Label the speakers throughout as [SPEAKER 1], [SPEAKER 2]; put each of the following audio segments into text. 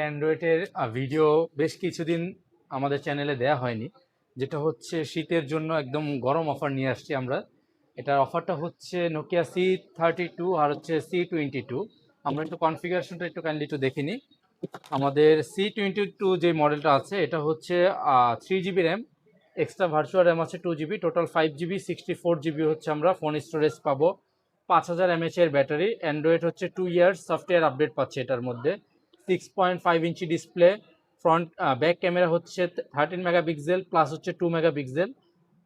[SPEAKER 1] অ্যান্ড্রয়েডের video বেশ কিছুদিন আমাদের চ্যানেলে দেয়া হয়নি। যেটা হচ্ছে শীতের জন্য একদম গরম অফার নিয়ে আসছি আমরা। এটার অফারটা হচ্ছে নোকিয়া সি থার্টি টু আর হচ্ছে সি টোয়েন্টি টু আমরা একটু কনফিগারেশনটা একটু কাইন্ডলি একটু দেখে নিই। আমাদের সি টোয়েন্টি টু যে মডেলটা আছে, এটা হচ্ছে three GB RAM extra virtual RAM আছে two GB total five GB sixty four GB হচ্ছে আমরা ফোন স্টোরেজ পাবো। পাঁচ হাজার এমএচ এর ব্যাটারি অ্যান্ড্রয়েড হচ্ছে টু ইয়ার্স সফটওয়্যার আপডেট পাচ্ছে এটার মধ্যে। Six point five inch display front back camera হচ্ছে থার্টিন মেগাপিক্সেল প্লাস হচ্ছে টু মেগাপিক্সেল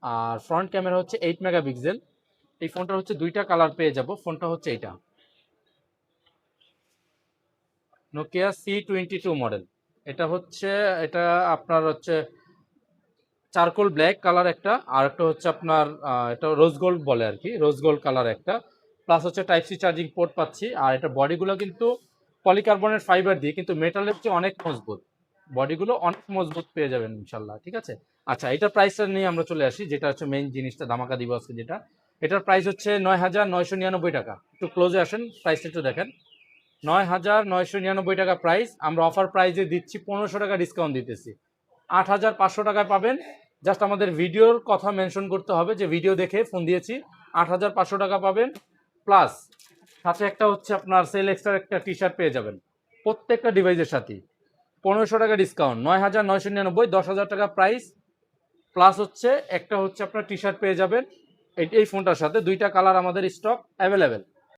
[SPEAKER 1] আর ফ্রন্ট ক্যামেরা হচ্ছে এইট মেগাপিক্সেল এই ফোনটা হচ্ছে দুইটা কালার পেয়ে যাব ফোনটা হচ্ছে এইটা। Nokia C twenty two model এটা হচ্ছে, এটা আপনার হচ্ছে চারকোল ব্ল্যাক কালার একটা, আর একটা হচ্ছে আপনার এটা রোজ গোল্ড বলে আর কি রোজ গোল্ড কালার একটা। প্লাস হচ্ছে টাইপ সি চার্জিং পোর্ট পাচ্ছি, আর এটা বডিগুলো কিন্তু পলিকার্বনের ফাইবার দিয়ে, কিন্তু মেটালের চেয়ে অনেক মজবুত। বডিগুলো অনেক মজবুত পেয়ে যাবেন, ইনশাল্লাহ, ঠিক আছে? আচ্ছা এটার প্রাইসটা নিয়ে আমরা চলে আসি, যেটা হচ্ছে মেইন জিনিসটা, ধামাকা দিব আজকে যেটা। এটার প্রাইস হচ্ছে নয় হাজার নয়শো নিরানব্বই টাকা। একটু ক্লোজে আসেন প্রাইসটা একটু দেখেন। নয় হাজার নয়শো নিরানব্বই টাকা প্রাইস আমরা অফার প্রাইসে দিচ্ছি পনেরোশো টাকা ডিসকাউন্ট দিতেছি। আট হাজার পাঁচশো টাকায় পাবেন। জাস্ট আমাদের ভিডিওর কথা মেনশন করতে হবে, যে ভিডিও দেখে ফোন দিয়েছি। আট হাজার পাঁচশো টাকা পাবেন। প্লাস সাথে একটা হচ্ছে আপনার সেল এক্সট্রা একটা টি শার্ট পেয়ে যাবেন। প্রত্যেকটা ডিভাইসের সাথে পনেরোশো টাকা ডিসকাউন্ট নয় হাজার নয়শো নিরানব্বই, দশ হাজার টাকা প্রাইস প্লাস হচ্ছে একটা হচ্ছে আপনার টি শার্ট পেয়ে যাবেন। এই ফোনটার সাথে দুইটা কালার আমাদের স্টক অ্যাভেলেবেল